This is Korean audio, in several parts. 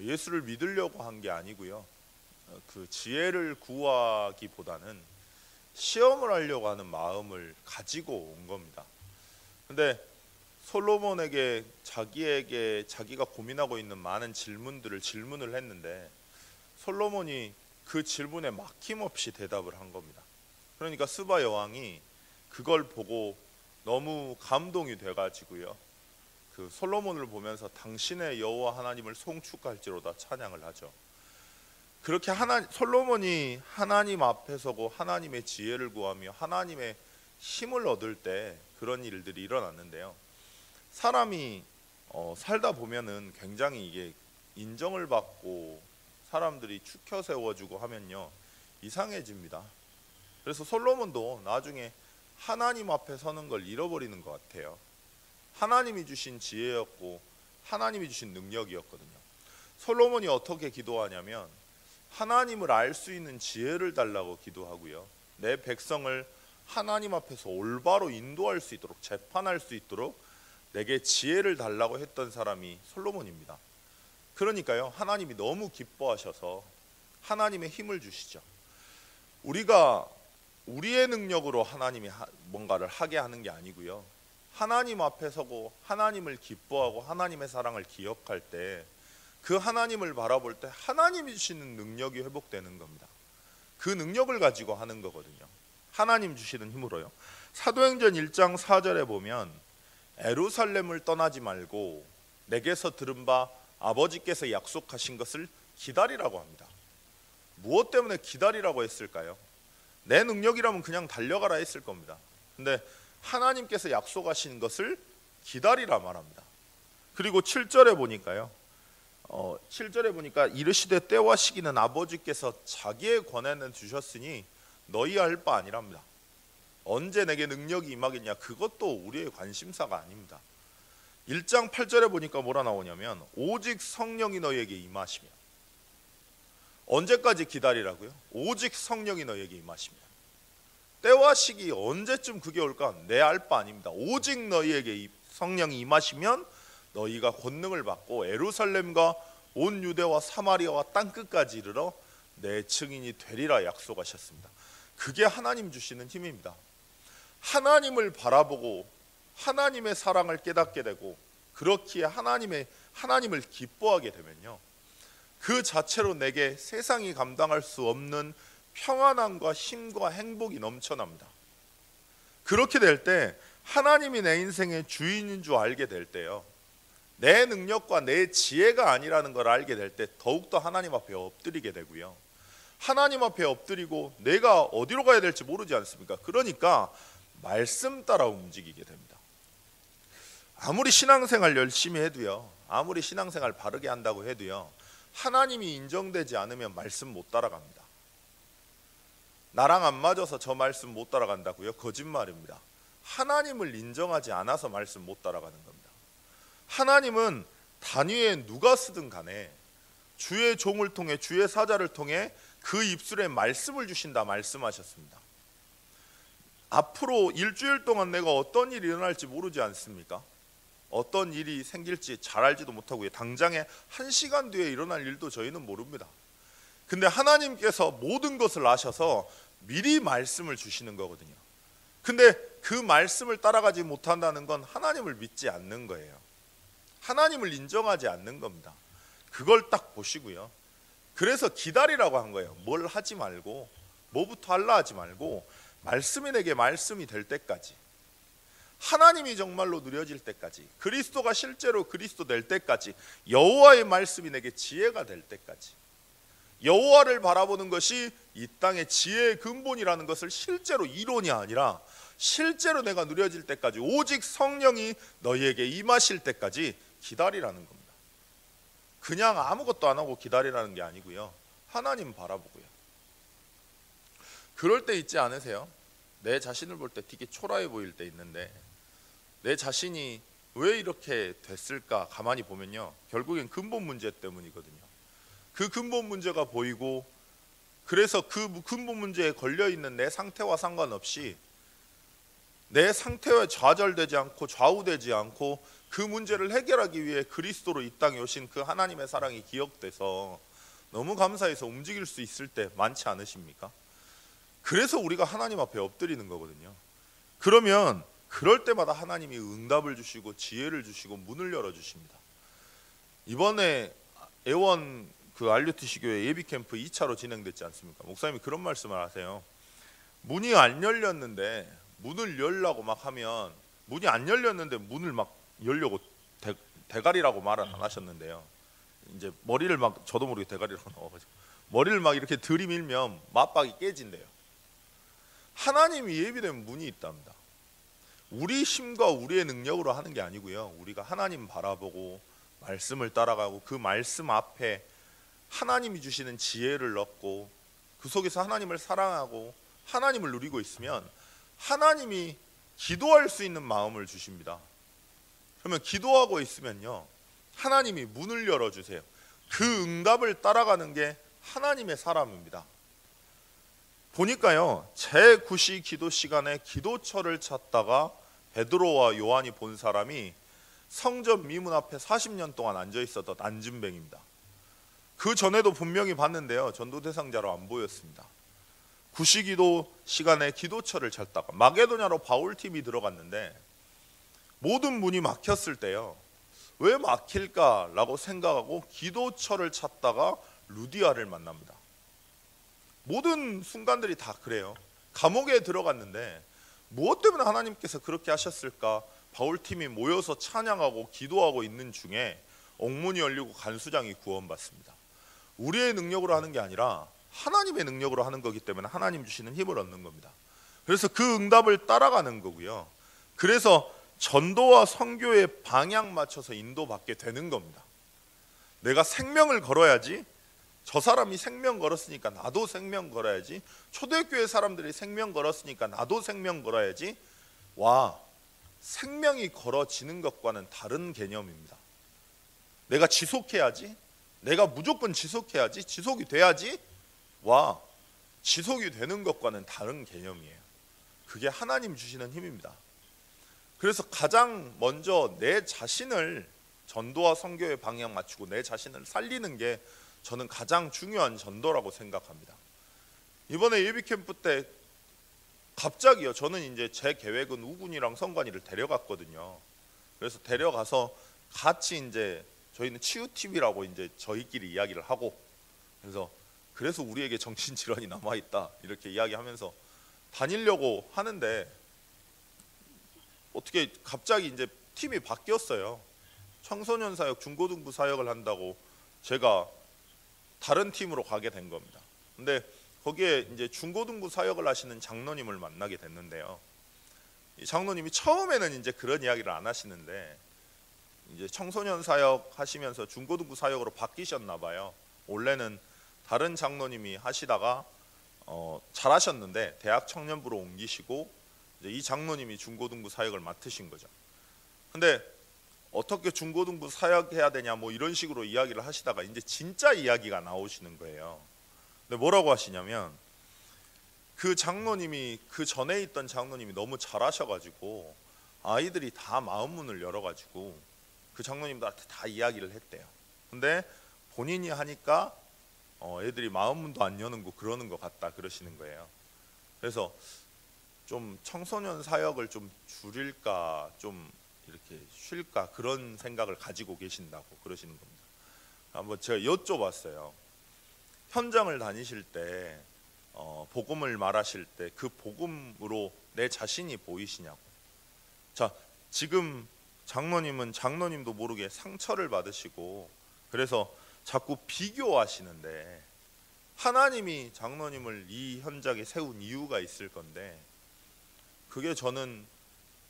뭐 예수를 믿으려고 한 게 아니고요. 어, 그 지혜를 구하기보다는 시험을 하려고 하는 마음을 가지고 온 겁니다. 근데 솔로몬에게 자기에게 자기가 고민하고 있는 많은 질문들을 질문을 했는데 솔로몬이 그 질문에 막힘없이 대답을 한 겁니다. 그러니까 스바 여왕이 그걸 보고 너무 감동이 돼 가지고요. 그 솔로몬을 보면서 당신의 여호와 하나님을 송축할지로다 찬양을 하죠. 그렇게 하나 솔로몬이 하나님 앞에 서고 하나님의 지혜를 구하며 하나님의 힘을 얻을 때 그런 일들이 일어났는데요. 사람이 어, 살다 보면은 굉장히 이게 인정을 받고 사람들이 추켜 세워주고 하면요 이상해집니다. 그래서 솔로몬도 나중에 하나님 앞에 서는 걸 잃어버리는 것 같아요. 하나님이 주신 지혜였고 하나님이 주신 능력이었거든요. 솔로몬이 어떻게 기도하냐면 하나님을 알 수 있는 지혜를 달라고 기도하고요. 내 백성을 하나님 앞에서 올바로 인도할 수 있도록 재판할 수 있도록 내게 지혜를 달라고 했던 사람이 솔로몬입니다. 그러니까요. 하나님이 너무 기뻐하셔서 하나님의 힘을 주시죠. 우리가 우리의 능력으로 하나님이 뭔가를 하게 하는 게 아니고요. 하나님 앞에 서고 하나님을 기뻐하고 하나님의 사랑을 기억할 때 그 하나님을 바라볼 때 하나님이 주시는 능력이 회복되는 겁니다. 그 능력을 가지고 하는 거거든요. 하나님 주시는 힘으로요. 사도행전 1장 4절에 보면 에루살렘을 떠나지 말고 내게서 들은 바 아버지께서 약속하신 것을 기다리라고 합니다. 무엇 때문에 기다리라고 했을까요? 내 능력이라면 그냥 달려가라 했을 겁니다. 근데 하나님께서 약속하신 것을 기다리라 말합니다. 그리고 7절에 보니까요. 어, 7절에 보니까 이르시되 때와 시기는 아버지께서 자기의 권한을 주셨으니 너희 할 바 아니랍니다. 언제 내게 능력이 임하겠냐 그것도 우리의 관심사가 아닙니다. 1장 8절에 보니까 뭐라 나오냐면 오직 성령이 너에게 임하시며 언제까지 기다리라고요? 오직 성령이 너에게 임하시며 때와 시기 언제쯤 그게 올까? 내 알 바 아닙니다. 오직 너희에게 성령이 임하시면 너희가 권능을 받고 에루살렘과 온 유대와 사마리아와 땅 끝까지 이르러 내 증인이 되리라 약속하셨습니다. 그게 하나님 주시는 힘입니다. 하나님을 바라보고 하나님의 사랑을 깨닫게 되고 그렇기에 하나님의 하나님을 기뻐하게 되면요. 그 자체로 내게 세상이 감당할 수 없는 평안함과 힘과 행복이 넘쳐납니다. 그렇게 될 때 하나님이 내 인생의 주인인 줄 알게 될 때요. 내 능력과 내 지혜가 아니라는 걸 알게 될 때 더욱더 하나님 앞에 엎드리게 되고요. 하나님 앞에 엎드리고 내가 어디로 가야 될지 모르지 않습니까? 그러니까 말씀 따라 움직이게 됩니다. 아무리 신앙생활 열심히 해도요. 아무리 신앙생활 바르게 한다고 해도요. 하나님이 인정되지 않으면 말씀 못 따라갑니다. 나랑 안 맞아서 저 말씀 못 따라간다고요? 거짓말입니다. 하나님을 인정하지 않아서 말씀 못 따라가는 겁니다. 하나님은 단위에 누가 쓰든 간에 주의 종을 통해 주의 사자를 통해 그 입술에 말씀을 주신다 말씀하셨습니다. 앞으로 일주일 동안 내가 어떤 일이 일어날지 모르지 않습니까? 어떤 일이 생길지 잘 알지도 못하고요. 당장에 한 시간 뒤에 일어날 일도 저희는 모릅니다. 근데 하나님께서 모든 것을 아셔서 미리 말씀을 주시는 거거든요. 근데 그 말씀을 따라가지 못한다는 건 하나님을 믿지 않는 거예요. 하나님을 인정하지 않는 겁니다. 그걸 딱 보시고요. 그래서 기다리라고 한 거예요. 뭘 하지 말고 뭐부터 할라 하지 말고 말씀이 내게 말씀이 될 때까지 하나님이 정말로 누려질 때까지 그리스도가 실제로 그리스도 될 때까지 여호와의 말씀이 내게 지혜가 될 때까지 여호와를 바라보는 것이 이 땅의 지혜의 근본이라는 것을 실제로 이론이 아니라 실제로 내가 누려질 때까지 오직 성령이 너희에게 임하실 때까지 기다리라는 겁니다. 그냥 아무것도 안 하고 기다리라는 게 아니고요. 하나님 바라보고요. 그럴 때 있지 않으세요? 내 자신을 볼 때 되게 초라해 보일 때 있는데 내 자신이 왜 이렇게 됐을까 가만히 보면요. 결국엔 근본 문제 때문이거든요. 그 근본 문제가 보이고 그래서 그 근본 문제에 걸려 있는 내 상태와 상관없이 내 상태에 좌절되지 않고 좌우되지 않고 그 문제를 해결하기 위해 그리스도로 이 땅에 오신 그 하나님의 사랑이 기억돼서 너무 감사해서 움직일 수 있을 때 많지 않으십니까? 그래서 우리가 하나님 앞에 엎드리는 거거든요. 그러면 그럴 때마다 하나님이 응답을 주시고 지혜를 주시고 문을 열어 주십니다. 이번에 애원 그 알류티시 교회 예비 캠프 2차로 진행됐지 않습니까? 목사님이 그런 말씀을 하세요. 문이 안 열렸는데 문을 열라고 막 하면 문이 안 열렸는데 문을 막 열려고 대, 대가리라고 말은 안 하셨는데요. 이제 머리를 막 저도 모르게 대가리라고 나와가지고 머리를 막 이렇게 들이밀면 맞박이 깨진대요. 하나님이 예비된 문이 있답니다. 우리 힘과 우리의 능력으로 하는 게 아니고요. 우리가 하나님 바라보고 말씀을 따라가고 그 말씀 앞에 하나님이 주시는 지혜를 얻고 그 속에서 하나님을 사랑하고 하나님을 누리고 있으면 하나님이 기도할 수 있는 마음을 주십니다. 그러면 기도하고 있으면요. 하나님이 문을 열어 주세요. 그 응답을 따라가는 게 하나님의 사람입니다. 보니까요. 제9시 기도 시간에 기도처를 찾다가 베드로와 요한이 본 사람이 성전 미문 앞에 40년 동안 앉아 있었던 안진뱅입니다. 그 전에도 분명히 봤는데요. 전도 대상자로 안 보였습니다. 구시기도 시간에 기도처를 찾다가 마게도냐로 바울 팀이 들어갔는데 모든 문이 막혔을 때요. 왜 막힐까라고 생각하고 기도처를 찾다가 루디아를 만납니다. 모든 순간들이 다 그래요. 감옥에 들어갔는데 무엇 때문에 하나님께서 그렇게 하셨을까? 바울 팀이 모여서 찬양하고 기도하고 있는 중에 옥문이 열리고 간수장이 구원받습니다. 우리의 능력으로 하는 게 아니라 하나님의 능력으로 하는 거기 때문에 하나님 주시는 힘을 얻는 겁니다. 그래서 그 응답을 따라가는 거고요. 그래서 전도와 선교의 방향 맞춰서 인도받게 되는 겁니다. 내가 생명을 걸어야지 저 사람이 생명 걸었으니까 나도 생명 걸어야지 초대교회 사람들이 생명 걸었으니까 나도 생명 걸어야지 와 생명이 걸어지는 것과는 다른 개념입니다. 내가 지속해야지 내가 무조건 지속해야지 지속이 돼야지 와 지속이 되는 것과는 다른 개념이에요. 그게 하나님 주시는 힘입니다. 그래서 가장 먼저 내 자신을 전도와 선교의 방향 맞추고 내 자신을 살리는 게 저는 가장 중요한 전도라고 생각합니다. 이번에 예비 캠프 때 갑자기요. 저는 이제 제 계획은 우군이랑 성관이를 데려갔거든요. 그래서 데려가서 같이 이제 저희는 치유 TV라고 이제 저희끼리 이야기를 하고 그래서 그래서 우리에게 정신 질환이 남아 있다 이렇게 이야기하면서 다니려고 하는데 어떻게 갑자기 이제 팀이 바뀌었어요. 청소년 사역, 중고등부 사역을 한다고 제가 다른 팀으로 가게 된 겁니다. 근데 거기에 이제 중고등부 사역을 하시는 장로님을 만나게 됐는데요. 이 장로님이 처음에는 이제 그런 이야기를 안 하시는데 이제 청소년 사역 하시면서 중고등부 사역으로 바뀌셨나 봐요. 원래는 다른 장로님이 하시다가 어, 잘하셨는데 대학 청년부로 옮기시고 이 장로님이 중고등부 사역을 맡으신 거죠. 근데 어떻게 중고등부 사역해야 되냐 뭐 이런 식으로 이야기를 하시다가 이제 진짜 이야기가 나오시는 거예요. 근데 뭐라고 하시냐면 그 장로님이 그 전에 있던 장로님이 너무 잘하셔가지고 아이들이 다 마음 문을 열어가지고 그 장로님들한테 다 이야기를 했대요. 근데 본인이 하니까 어, 애들이 마음 문도 안 여는 거 그러는 것 같다 그러시는 거예요. 그래서 좀 청소년 사역을 좀 줄일까 좀 이렇게 쉴까 그런 생각을 가지고 계신다고 그러시는 겁니다. 한번 제가 여쭤봤어요. 현장을 다니실 때 어, 복음을 말하실 때 그 복음으로 내 자신이 보이시냐고. 자 지금 장로님은 장로님도 모르게 상처를 받으시고 그래서 자꾸 비교하시는데 하나님이 장로님을 이 현장에 세운 이유가 있을 건데 그게 저는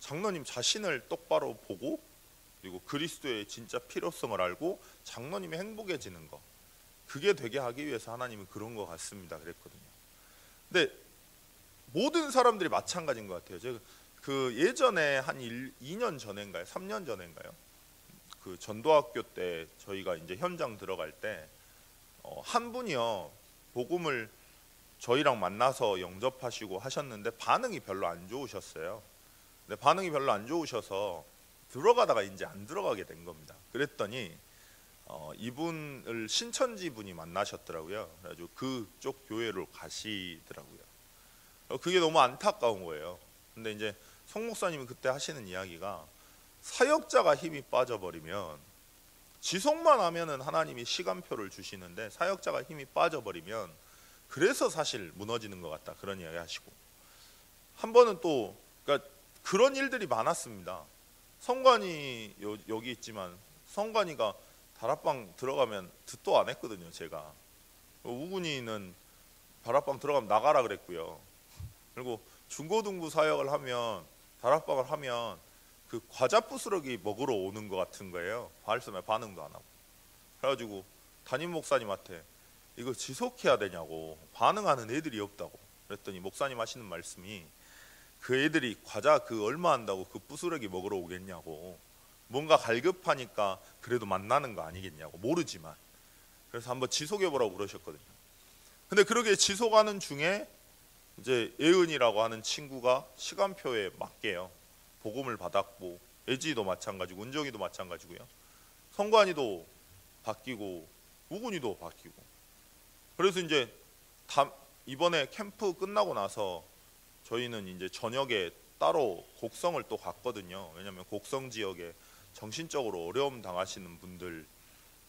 장로님 자신을 똑바로 보고 그리고 그리스도의 진짜 필요성을 알고 장로님이 행복해지는 거 그게 되게 하기 위해서 하나님은 그런 것 같습니다 그랬거든요. 근데 모든 사람들이 마찬가지인 것 같아요. 제가 그 예전에 한 1, 2년 전인가요? 3년 전인가요? 그 전도학교 때 저희가 이제 현장 들어갈 때한 어, 분이요 복음을 저희랑 만나서 영접하시고 하셨는데 반응이 별로 안 좋으셨어요. 근데 반응이 별로 안 좋으셔서 들어가다가 이제 안 들어가게 된 겁니다. 그랬더니 어, 이분을 신천지 분이 만나셨더라고요. 그래가지고 그쪽 교회로 가시더라고요. 어, 그게 너무 안타까운 거예요. 근데 이제 송 목사님이 그때 하시는 이야기가 사역자가 힘이 빠져버리면 지속만 하면은 하나님이 시간표를 주시는데 사역자가 힘이 빠져버리면 그래서 사실 무너지는 것 같다 그런 이야기 하시고 한 번은 또 그러니까 그런 일들이 많았습니다. 성관이 여, 여기 있지만 성관이가 다락방 들어가면 듣도 안 했거든요. 제가 우군이는 다락방 들어가면 나가라 그랬고요. 그리고 중고등부 사역을 하면 다락방을 하면 그 과자 부스러기 먹으러 오는 것 같은 거예요. 말씀에 반응도 안 하고. 그래가지고 담임 목사님한테 이거 지속해야 되냐고 반응하는 애들이 없다고. 그랬더니 목사님 하시는 말씀이 그 애들이 과자 그 얼마 한다고 그 부스러기 먹으러 오겠냐고. 뭔가 갈급하니까 그래도 만나는 거 아니겠냐고 모르지만 그래서 한번 지속해 보라고 그러셨거든요. 근데 그러게 지속하는 중에 이제 예은이라고 하는 친구가 시간표에 맞게요. 복음을 받았고 애지도 마찬가지고 은정이도 마찬가지고요. 성관이도 바뀌고 우군이도 바뀌고 그래서 이제 다 이번에 캠프 끝나고 나서 저희는 이제 저녁에 따로 곡성을 또 갔거든요. 왜냐하면 곡성 지역에 정신적으로 어려움 당하시는 분들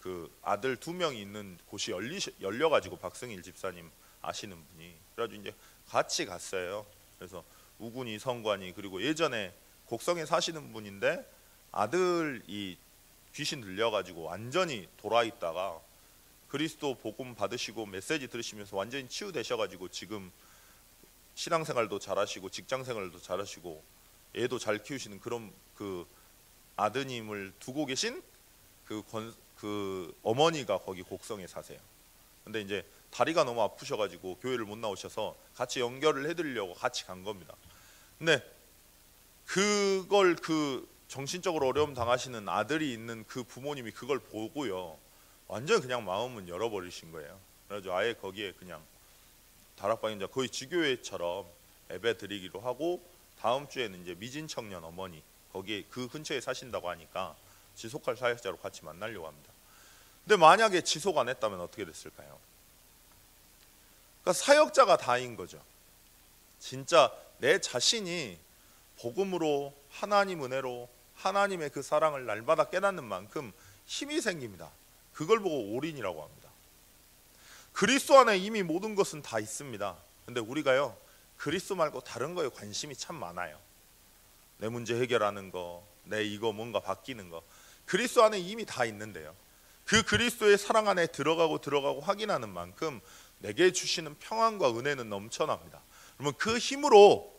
그 아들 두 명이 있는 곳이 열리 열려 가지고 박승일 집사님 아시는 분이 그래가지고 이제 같이 갔어요. 그래서 우군이 성관이 그리고 예전에 곡성에 사시는 분인데 아들이 귀신 들려가지고 완전히 돌아 있다가 그리스도 복음 받으시고 메시지 들으시면서 완전히 치유되셔가지고 지금 신앙생활도 잘하시고 직장생활도 잘하시고 애도 잘 키우시는 그런 그 아드님을 두고 계신 그, 권, 그 어머니가 거기 곡성에 사세요. 근데 이제 다리가 너무 아프셔가지고 교회를 못 나오셔서 같이 연결을 해드리려고 같이 간 겁니다. 근데 그걸 그 정신적으로 어려움 당하시는 아들이 있는 그 부모님이 그걸 보고요. 완전 그냥 마음은 열어버리신 거예요. 그래서 아예 거기에 그냥 다락방에 이제 거의 지교회처럼 예배 드리기로 하고 다음 주에는 이제 미진 청년 어머니 거기에 그 근처에 사신다고 하니까 지속할 사역자로 같이 만나려고 합니다. 근데 만약에 지속 안 했다면 어떻게 됐을까요? 그러니까 사역자가 다인 거죠. 진짜 내 자신이 복음으로 하나님 은혜로 하나님의 그 사랑을 날마다 깨닫는 만큼 힘이 생깁니다. 그걸 보고 올인이라고 합니다. 그리스도 안에 이미 모든 것은 다 있습니다. 근데 우리가요 그리스도 말고 다른 거에 관심이 참 많아요. 내 문제 해결하는 거, 내 이거 뭔가 바뀌는 거. 그리스도 안에 이미 다 있는데요. 그 그리스도의 사랑 안에 들어가고 들어가고 확인하는 만큼 내게 주시는 평안과 은혜는 넘쳐납니다. 그러면 그 힘으로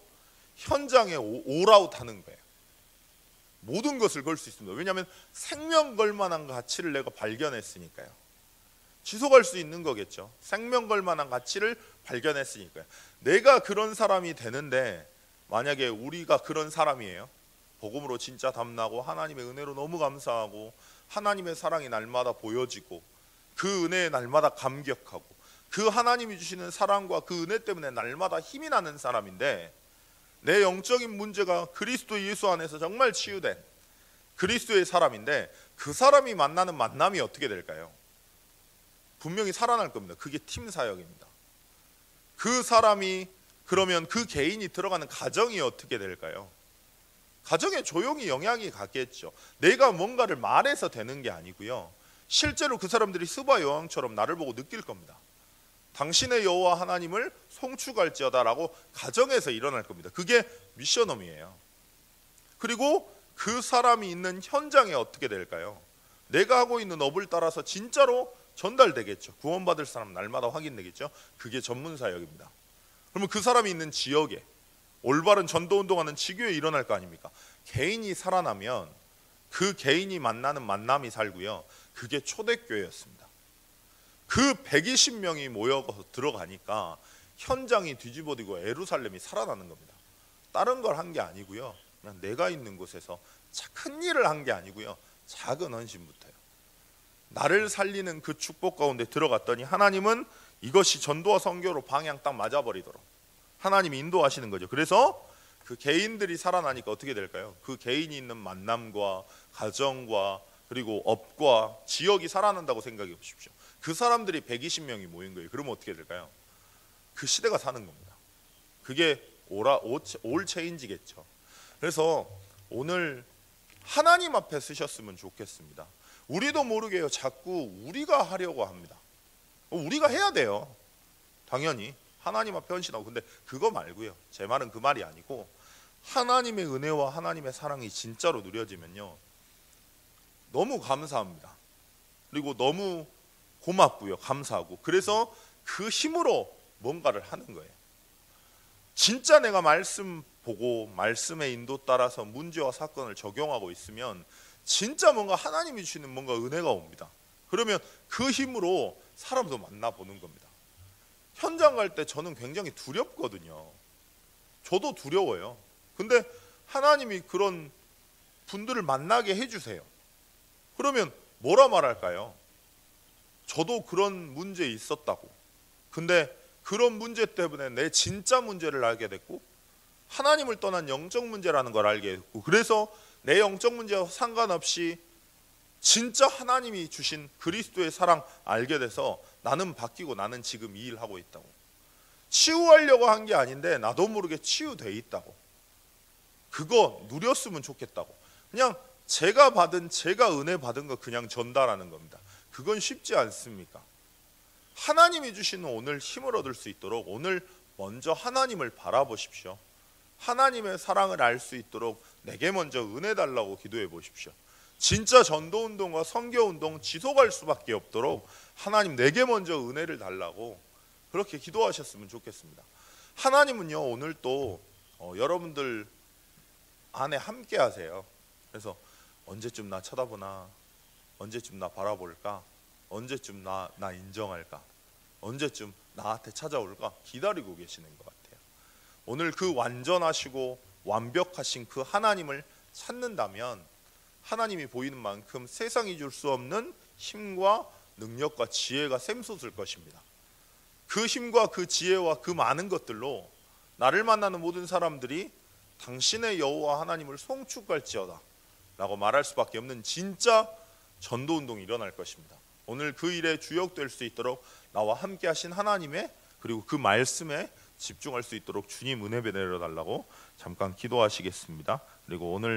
현장에 올아웃 하는 거예요. 모든 것을 걸 수 있습니다. 왜냐하면 생명 걸 만한 가치를 내가 발견했으니까요. 지속할 수 있는 거겠죠. 생명 걸 만한 가치를 발견했으니까요. 내가 그런 사람이 되는데 만약에 우리가 그런 사람이에요. 복음으로 진짜 담나고 하나님의 은혜로 너무 감사하고 하나님의 사랑이 날마다 보여지고 그 은혜에 날마다 감격하고 그 하나님이 주시는 사랑과 그 은혜 때문에 날마다 힘이 나는 사람인데 내 영적인 문제가 그리스도 예수 안에서 정말 치유된 그리스도의 사람인데 그 사람이 만나는 만남이 어떻게 될까요? 분명히 살아날 겁니다. 그게 팀 사역입니다. 그 사람이 그러면 그 개인이 들어가는 가정이 어떻게 될까요? 가정에 조용히 영향이 갔겠죠. 내가 뭔가를 말해서 되는 게 아니고요. 실제로 그 사람들이 스바 여왕처럼 나를 보고 느낄 겁니다. 당신의 여호와 하나님을 송축할지어다라고 가정에서 일어날 겁니다. 그게 미션홈이에요. 그리고 그 사람이 있는 현장에 어떻게 될까요? 내가 하고 있는 업을 따라서 진짜로 전달되겠죠. 구원받을 사람 날마다 확인되겠죠. 그게 전문 사역입니다. 그러면 그 사람이 있는 지역에 올바른 전도 운동하는 지교에 일어날 거 아닙니까? 개인이 살아나면 그 개인이 만나는 만남이 살고요. 그게 초대교회였습니다. 그 120명이 모여 들어가니까 현장이 뒤집어지고 에루살렘이 살아나는 겁니다. 다른 걸 한 게 아니고요. 그냥 내가 있는 곳에서 큰 일을 한 게 아니고요. 작은 헌신부터요. 나를 살리는 그 축복 가운데 들어갔더니 하나님은 이것이 전도와 선교로 방향 딱 맞아버리도록 하나님이 인도하시는 거죠. 그래서 그 개인들이 살아나니까 어떻게 될까요? 그 개인이 있는 만남과 가정과 그리고 업과 지역이 살아난다고 생각해 보십시오. 그 사람들이 120명이 모인 거예요. 그러면 어떻게 될까요? 그 시대가 사는 겁니다. 그게 오라 올 체인지겠죠. 그래서 오늘 하나님 앞에 쓰셨으면 좋겠습니다. 우리도 모르게요. 자꾸 우리가 하려고 합니다. 우리가 해야 돼요. 당연히 하나님 앞에 헌신하고 근데 그거 말고요. 제 말은 그 말이 아니고 하나님의 은혜와 하나님의 사랑이 진짜로 누려지면요. 너무 감사합니다. 그리고 너무 고맙고요. 감사하고. 그래서 그 힘으로 뭔가를 하는 거예요. 진짜 내가 말씀 보고 말씀의 인도 따라서 문제와 사건을 적용하고 있으면 진짜 뭔가 하나님이 주시는 뭔가 은혜가 옵니다. 그러면 그 힘으로 사람도 만나보는 겁니다. 현장 갈 때 저는 굉장히 두렵거든요. 저도 두려워요. 근데 하나님이 그런 분들을 만나게 해주세요. 그러면 뭐라 말할까요? 저도 그런 문제 있었다고. 근데 그런 문제 때문에 내 진짜 문제를 알게 됐고 하나님을 떠난 영적 문제라는 걸 알게 됐고 그래서 내 영적 문제와 상관없이 진짜 하나님이 주신 그리스도의 사랑 알게 돼서 나는 바뀌고 나는 지금 이 일 하고 있다고. 치유하려고 한 게 아닌데 나도 모르게 치유돼 있다고. 그거 누렸으면 좋겠다고. 그냥 제가 받은 제가 은혜 받은 거 그냥 전달하는 겁니다. 그건 쉽지 않습니까? 하나님이 주시는 오늘 힘을 얻을 수 있도록 오늘 먼저 하나님을 바라보십시오. 하나님의 사랑을 알 수 있도록 내게 먼저 은혜 달라고 기도해 보십시오. 진짜 전도 운동과 선교 운동 지속할 수밖에 없도록 하나님 내게 먼저 은혜를 달라고 그렇게 기도하셨으면 좋겠습니다. 하나님은요 오늘 또 어, 여러분들 안에 함께 하세요. 그래서 언제쯤 나 쳐다보나 언제쯤 나 바라볼까 언제쯤 나, 나 인정할까 언제쯤 나한테 찾아올까 기다리고 계시는 것 같아요. 오늘 그 완전하시고 완벽하신 그 하나님을 찾는다면 하나님이 보이는 만큼 세상이 줄 수 없는 힘과 능력과 지혜가 샘솟을 것입니다. 그 힘과 그 지혜와 그 많은 것들로 나를 만나는 모든 사람들이 당신의 여호와 하나님을 송축할지어다 라고 말할 수밖에 없는 진짜 전도 운동이 일어날 것입니다. 오늘 그 일에 주역될 수 있도록 나와 함께 하신 하나님의 그리고 그 말씀에 집중할 수 있도록 주님 은혜 내려 달라고 잠깐 기도하시겠습니다. 그리고 오늘